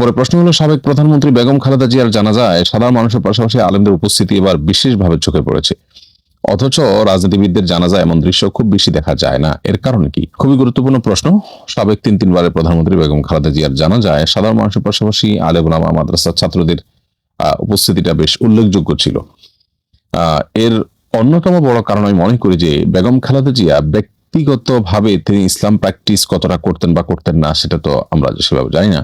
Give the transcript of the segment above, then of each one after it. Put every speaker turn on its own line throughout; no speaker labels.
পরে প্রশ্ন হলো, সাবেক প্রধানমন্ত্রী বেগম খালেদা জিয়ার জানাজায় সাধারণ মানুষের পাশাপাশি আলেমদের উপস্থিতি এবার বিশেষভাবে চোখে পড়েছে। অথচ রাজনীতিবিদদের জানাজা এমন দৃশ্য খুব বেশি দেখা যায় না। এর কারণ কি? খুবই গুরুত্বপূর্ণ প্রশ্ন। সাবেক তিন তিনবারের প্রধানমন্ত্রী বেগম খালেদা জিয়ার জানাজায় সাধারণ মানুষের পাশাপাশি আলেমুলামা মাদ্রাসার ছাত্রদের উপস্থিতিটা বেশ উল্লেখযোগ্য ছিল। এর অন্যতম বড় কারণ আমি মনে করি যে, বেগম খালেদা জিয়া ব্যক্তিগতভাবে তিনি ইসলাম প্র্যাকটিস কতটা করতেন বা করতেন না, সেটা তো আমরা সেভাবে জানি না।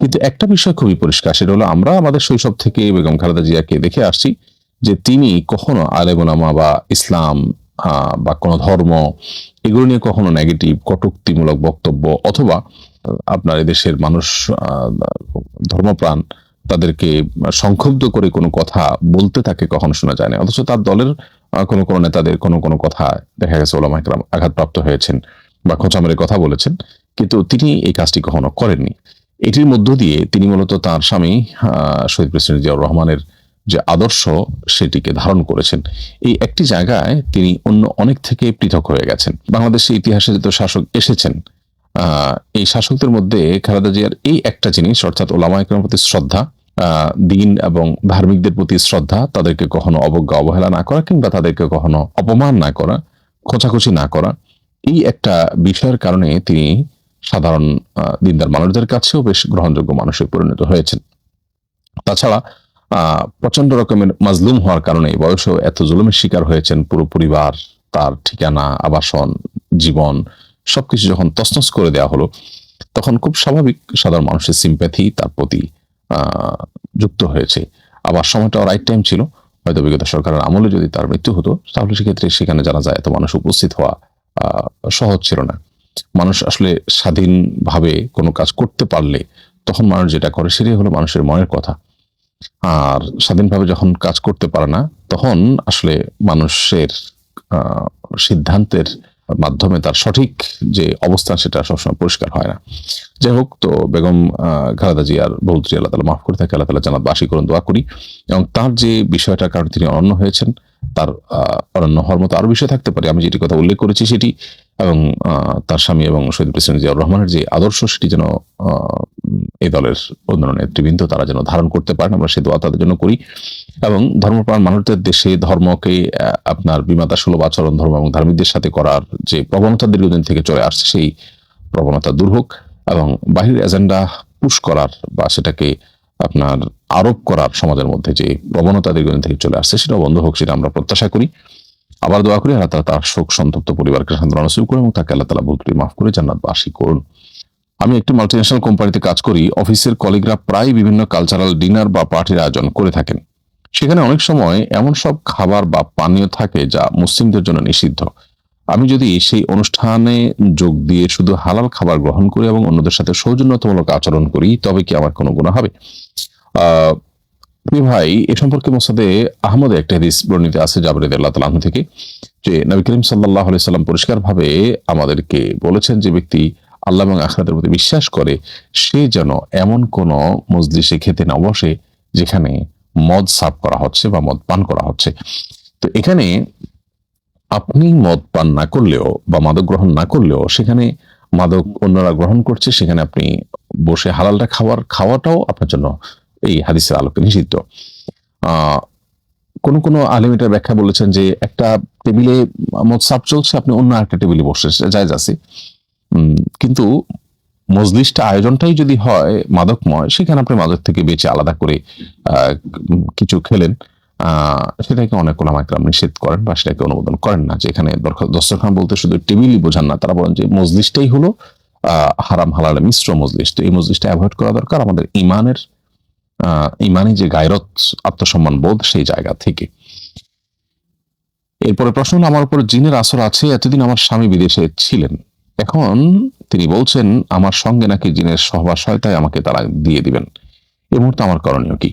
কিন্তু একটা বিষয় খুবই পরিষ্কার, সেটা হলো আমরা আমাদের শৈশব থেকে বেগম খালেদা জিয়াকে দেখে আসছি যে তিনি কখনো আলেমুলামা বা ইসলাম বা কোনো ধর্ম এগুলো নিয়ে কখনো নেগেটিভ কটুক্তিমূলক বক্তব্য অথবা আপনার এদেশের মানুষ ধর্মপ্রাণ তাদেরকে সংক্ষুব্ধ করে কোনো কথা বলতে তাকে কখনো শোনা যায় না অথচ তার দলের কোনো কোনো নেতাদের কোনো কোনো কথা দেখা গেছে, ওলামা একরাম আঘাতপ্রাপ্ত হয়েছেন বা খোঁচা মেরে কথা বলেছেন। কিন্তু তিনি এই কাজটি কখনো করেননি। এটির মধ্য দিয়ে তিনি মূলত তার স্বামী শহীদ প্রেসিডেন্ট জিয়াউর রহমানের যে আদর্শ সেটিকে ধারণ করেছেন। এই একটি জায়গায় তিনি অন্য অনেক থেকে পৃথক হয়ে গেছেন। বাংলাদেশের ইতিহাসে যত শাসক এসেছেন এই শাসকদের মধ্যে খালেদা জিয়ার এই একটা জিনিস, অর্থাৎ ওলামা একরামের প্রতি শ্রদ্ধা দিন এবং ধার্মিকদের প্রতি শ্রদ্ধা, তাদেরকে কখনো অবজ্ঞা, অবহেলা না করা কিংবা তাদেরকে কখনো অপমান না করা, খোঁচাখুচি না করা, এই একটা বিষয়ের কারণে তিনি সাধারণ দিনদার মানুষদের কাছেও বেশ গ্রহণযোগ্য মানুষে পরিণত হয়েছেন। তাছাড়া প্রচণ্ড রকমের মাজলুম হওয়ার কারণে বয়সেও এত জুলুমের শিকার হয়েছেন পুরো পরিবার, তার ঠিকানা, আবাসন, জীবন, সবকিছু যখন তছনছ করে দেওয়া হলো, তখন খুব স্বাভাবিক সাধারণ মানুষের সিম্প্যাথি তার প্রতি যুক্ত হয়েছে। আবার সময়টা রাইট টাইম ছিল। হয়তো বিগত সরকারের আমলে যদি তার মৃত্যু হতো, তাহলে সেক্ষেত্রে সেখানে জানা যায় এত মানুষ উপস্থিত হওয়া সহজ ছিল না। মানুষ আসলে স্বাধীনভাবে কোনো কাজ করতে পারলে তখন মানুষ যেটা করে সেটাই হলো মানুষের মনের কথা। আর স্বাধীনভাবে যখন কাজ করতে পারে না, তখন আসলে মানুষের সিদ্ধান্তের মাধ্যমে তার সঠিক যে অবস্থান সেটা সবসময় পরিষ্কার হয় না। যাই হোক, তো বেগম খালেদা জিয়ার বহুত্রী আল্লাহ তালা মাফ করে থাকে আল্লাহ তালা জানাত বাসী করুন, দোয়া করি। এবং তার যে বিষয়টার কারণে তিনি অনন্য হয়েছেন, তার অনন্য হওয়ার মতো আরও বিষয় থাকতে পারে। আমি যেটি কথা উল্লেখ করেছি, সেটি এবং তার স্বামী এবং শহীদ প্রেসিডেন্ট জিয়াউর রহমানের যে আদর্শ সেটি যেন এই দলের অন্যান্য নেতৃবৃন্দ তারা যেন ধারণ করতে পারেন, আমরা সে দোয়া তাদের জন্য করি। এবং ধর্মপ্রাণ মানুষদের দেশে ধর্মকে আপনার বিমাতা সুলভ আচরণ, ধর্ম এবং ধার্মিকদের সাথে করার যে প্রবণতা দীর্ঘদিন থেকে চলে আসছে, সেই প্রবণতা দূর হোক এবং বাহির এজেন্ডা পুশ করার বা সেটাকে আপনার আরোপ করার সমাজের মধ্যে যে প্রবণতা দীর্ঘদিন থেকে চলে আসছে সেটা বন্ধ হোক, সেটা আমরা প্রত্যাশা করি। আবার দোয়া করি, আল্লাহ তালা তার শোক সন্তপ্ত পরিবারকে সান্ত্বনা নসিব করুন এবং তাকে আল্লাহ তালা ভুল মাফ করে জান্নাত বাসী করুন। আমি একটি মাল্টিন্যাশনাল কোম্পানিতে কাজ করি, অফিসের কলিগরা প্রায় বিভিন্ন কালচারাল ডিনার বা পার্টির আয়োজন করে থাকেন। সেখানে অনেক সময় এমন সব খাবার বা পানীয় থাকে যা মুসলিমদের জন্য নিষিদ্ধ। আমি যদি সেই অনুষ্ঠানে যোগ দিয়ে শুধু হালাল খাবার গ্রহণ করি এবং অন্যদের সাথে সৌজন্যতামূলক আচরণ করি, তবে কি আমার কোনো গুণা হবে? প্রিয় ভাই, এ সম্পর্কে মোসাদে আহমদ একটা হাদিস বর্ণিত আছে জাবরিদ আল্লাহ তালাহ থেকে, যে নবী করিম সাল্লাহ সাল্লাম পরিষ্কার ভাবে আমাদেরকে বলেছেন যে ব্যক্তি আল্লাহ এবং আখরাতের প্রতি বিশ্বাস করে, সে যেন এমন কোন মজলিসে খেতে না বসে, যেখানে মদ সাফ করা হচ্ছে বা মদ পান করা হচ্ছে। তো এখানে আপনি মদ পান না করলেও বা মাদক গ্রহণ না করলেও, সেখানে মাদক অন্যরা গ্রহণ করছে, সেখানে আপনি বসে হালালটা খাওয়ার, খাওয়াটাও আপনার জন্য এই হাদিসের আলোকে নিষিদ্ধ। কোন কোন আলিম এটার ব্যাখ্যা বলেছেন যে একটা টেবিলে মদ সাপ চলছে, আপনি অন্য একটা টেবিলে বসে জায়জ আছে। কিন্তু মজলিসটা আয়োজনটাই যদি হয় মাদকময়, সেখানে আপনি মাদক থেকে বেঁচে আলাদা করে কিছু খেলেন সেটাকে অনেক ওলামা একরাম নিষেধ করেন বা সেটাকে অনুমোদন করেন না। যেখানে দরখা- দস্তরখান বলতে শুধু টেবিলই বোঝান না, তারা বলেন যে মজলিসটাই হলো হারাম হালালে মিশ্র মজলিস। তো এই মজলিসটা অ্যাভয়েড করা দরকার। আমাদের ইমানের ইমানি যে গায়রত আত্মসম্মান বোধ, সেই জায়গা থেকে। এরপরে প্রশ্ন হলো, আমার উপর জিনের আসর আছে, এতদিন আমার স্বামী বিদেশে ছিলেন। এখন তিনি বলছেন, আমার সঙ্গে নাকি জিনের সহবাস হয়, তাই আমাকে তারা দিয়ে দিবেন। এই মুহূর্তে আমার করণীয় কি?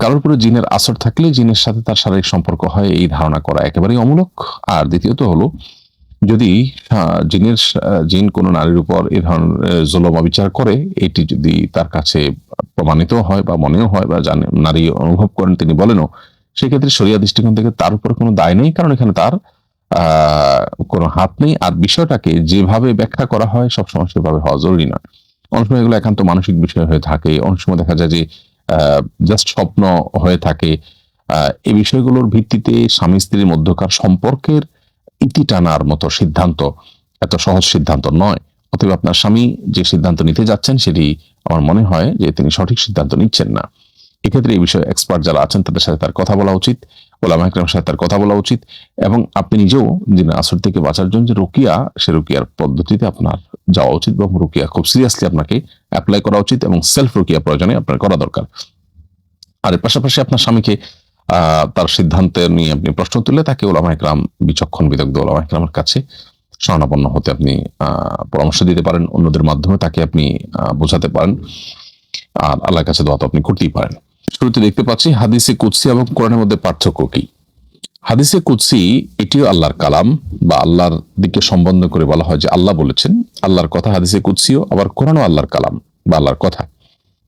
কারোর উপরে জিনের আসর থাকলে জিনের সাথে তার শারীরিক সম্পর্ক হয়, এই ধারণা করা একেবারেই অমূলক। আর দ্বিতীয়ত হলো যদি আহ, জিনের জিন কোনো নারীর উপর এ ধরনের জুলম অবিচার করে এটি যদি তার কাছে প্রমাণিত হয় বা মনেও হয় বা জানে নারী অনুভব করেন তিনি বলেনও সেক্ষেত্রে সরিয়া দৃষ্টিকোণ থেকে তার উপর কোনো দায় নেই কারণ এখানে তার কোনো হাত নেই। আর বিষয়টাকে যেভাবে ব্যাখ্যা করা হয় সবসময় সেভাবে হওয়া জরুরি নয় অনেক সময় এগুলো একান্ত মানসিক বিষয় হয়ে থাকে অনেক সময় দেখা যায় যে জাস্ট স্বপ্ন হয়ে থাকে। এই বিষয়গুলোর ভিত্তিতে স্বামী স্ত্রীর মধ্যকার সম্পর্কের ইতি টানার মতো সিদ্ধান্ত, এত সহজ সিদ্ধান্ত নয়। অতএব আপনার স্বামী যে সিদ্ধান্ত নিতে যাচ্ছেন, সেটি আমার মনে হয় যে তিনি সঠিক সিদ্ধান্ত নিচ্ছেন না। এক্ষেত্রে এই বিষয়ে এক্সপার্ট যারা আছেন, তাদের সাথে তার কথা বলা উচিত, ওলামা একরামের সাথে তার কথা বলা উচিত, এবং আপনি নিজেও দিনের আসর থেকে বাঁচার জন্য যে রুকিয়া, সে রুকিয়ার পদ্ধতিতে আপনার যাওয়া উচিত, এবং রুকিয়া খুব সিরিয়াসলি আপনাকে অ্যাপ্লাই করা উচিত, এবং সেলফ রুকিয়া প্রয়োজনে আপনার করা দরকার। আর এর পাশাপাশি আপনার স্বামীকে তার সিদ্ধান্ত নিয়ে আপনি প্রশ্ন তুললে তাকে ওলামা একরাম, বিচক্ষণ বিদগ্ধ ওলামা একরামের কাছে শরণাপন্ন হতে আপনি পরামর্শ দিতে পারেন, অন্যদের মাধ্যমে তাকে আপনি বোঝাতে পারেন। আর আল্লাহর কাছে দোয়া তো আপনি করতেই পারেন। শুরুতে দেখতে পাচ্ছি, হাদিসে কুৎসি এবং কোরআনের মধ্যে পার্থক্য কি? হাদিসে কুৎসি এটিও আল্লাহর কালাম বা আল্লাহর দিকে সম্বন্ধ করে বলা হয় যে আল্লাহ বলেছেন, আল্লাহর কথা হাদিসে কুৎসিও আবার কোরআনও আল্লাহর কালাম বা আল্লাহর কথা।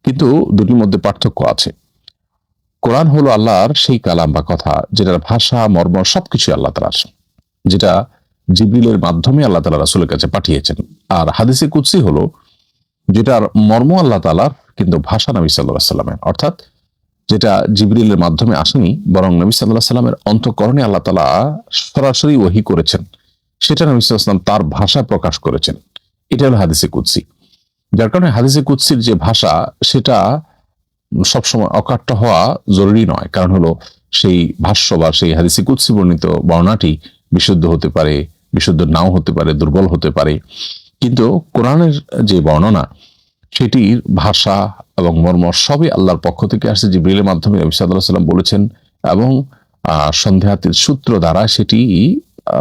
কিন্তু দুটির মধ্যে পার্থক্য আছে। কোরআন হলো আল্লাহর সেই কালাম বা কথা, যেটার ভাষা, মর্ম সবকিছু আল্লাহ তালার, যেটা জিবরিলের মাধ্যমে আল্লাহ তালা রাসুলের কাছে পাঠিয়েছেন। আর হাদিসে কুৎসি হলো, যেটার মর্ম আল্লাহ তালার, কিন্তু ভাষা নবী সাল্লাহ সাল্লামের। অর্থাৎ যেটা জিবরিলের মাধ্যমে আসেনি, বরং নবী সাল্লাহ সাল্লামের অন্তকরণে আল্লাহ তালা সরাসরি ওহি করেছেন। সেটা নবী সাল্লাম তার ভাষা প্রকাশ করেছেন। এটা হলো হাদিসে কুৎসি যার কারণে হাদিসে কুৎসির যে ভাষা, সেটা সবসময় অকাট্য হওয়া জরুরি নয়। কারণ হলো সেই ভাষ্য বা সেই হাদিসি কুৎসি বর্ণিত বর্ণাটি বিশুদ্ধ হতে পারে, বিশুদ্ধ নাও হতে পারে, দুর্বল হতে পারে। কিন্তু কোরআনের যে বর্ণনা, সেটির ভাষা এবং মর্ম সবই আল্লাহর পক্ষ থেকে আসছে জিব্রিলের মাধ্যমে। নবী সাল্লাহ সাল্লাম বলেছেন এবং সন্দেহাতির সূত্র দ্বারা সেটি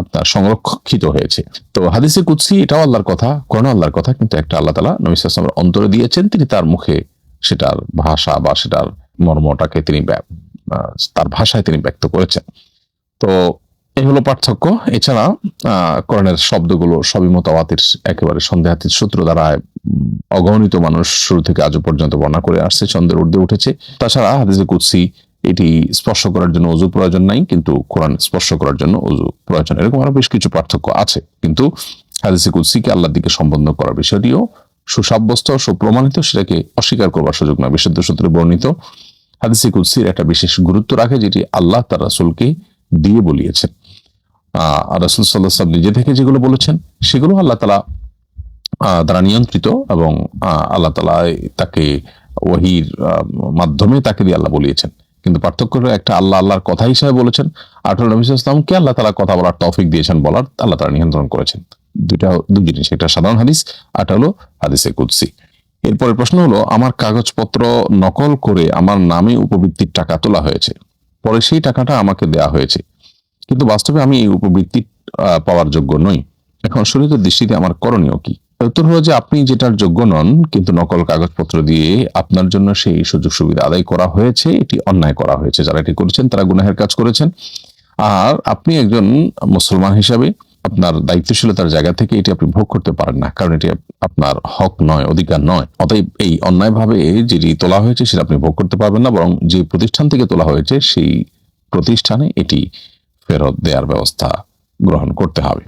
আপনার সংরক্ষিত হয়েছে। তো হাদিসে কুৎসি এটাও আল্লাহর কথা কোরআন আল্লাহর কথা, কিন্তু একটা আল্লাহ তালা নবী সাল্লামের অন্তরে দিয়েছেন, তিনি তার মুখে সেটার ভাষা বা সেটার মর্মটাকে তিনি তার ভাষায় তিনি ব্যক্ত করেছেন। তো এই হলো পার্থক্য। এছাড়া, আহ কোরআনের শব্দগুলো সবই মতাবাতের একেবারে সন্দেহাতীত সূত্র দ্বারা অগণিত মানুষ শুরু থেকে আজও পর্যন্ত বর্ণনা করে আসছে চন্দ্রের ঊর্ধ্বে উঠেছে। তাছাড়া হাদিসে কুৎসি এটি স্পর্শ করার জন্য অজু প্রয়োজন নাই, কিন্তু কোরআন স্পর্শ করার জন্য অজু প্রয়োজন। এরকম আরও বেশ কিছু পার্থক্য আছে। কিন্তু হাদিসে কুৎসিকে আল্লাহর দিকে সম্বন্ধ করার বিষয়টিও সুসাব্যস্ত, সুপ্রমাণিত, সেটাকে অস্বীকার করবার সুযোগ না। বিশুদ্ধ সূত্রে বর্ণিত, হাদিসে কুৎসির একটা বিশেষ গুরুত্ব রাখে, যেটি আল্লাহ তার রাসুলকে দিয়ে বলিয়েছেন। রাসূল সাল্লাহ সাল্লাম নিজে থেকে যেগুলো বলেছেন, সেগুলো আল্লাহ তালা দ্বারা নিয়ন্ত্রিত এবং আল্লাহ তালা তাকে ওহির মাধ্যমে তাকে দিয়ে আল্লাহ বলিয়েছেন। কিন্তু পার্থক্য একটা আল্লাহ আল্লাহর কথা হিসাবে বলেছেন আঠারো নবী ইসলামকে আল্লাহ তালা কথা বলার তৌফিক দিয়েছেন বলার আল্লাহ তারা নিয়ন্ত্রণ করেছেন। দুইটা, দুই জিনিস, একটা সাধারণ হাদিস আরটা হলো হাদিসে কুদসি। এরপরের প্রশ্ন হলো, আমার কাগজপত্র নকল করে আমার নামে উপবৃত্তির টাকা তোলা হয়েছে। পরে সেই টাকাটা আমাকে দেয়া হয়েছে। কিন্তু বাস্তবে আমি এই উপবৃত্তি পাওয়ার যোগ্য নই। এখন শরীরের দৃষ্টিতে আমার করণীয় কি? উত্তর হলো যে আপনি যেটার যোগ্য নন, কিন্তু নকল কাগজপত্র দিয়ে আপনার জন্য সেই সুযোগ সুবিধা আদায় করা হয়েছে, এটি অন্যায় করা হয়েছে। যারা এটি করেছেন, তারা গুনাহের কাজ করেছেন। আর আপনি একজন মুসলমান হিসাবে আপনার দায়িত্বশীলতার জায়গা থেকে এটি আপনি ভোগ করতে পারেন না, কারণ এটি আপনার হক নয়, অধিকার নয়। অতএব এই অন্যায়ভাবে যেটি তোলা হয়েছে সেটা আপনি ভোগ করতে পারবেন না, বরং যে প্রতিষ্ঠান থেকে তোলা হয়েছে সেই প্রতিষ্ঠানে এটি ফেরত দেওয়ার ব্যবস্থা গ্রহণ করতে হবে।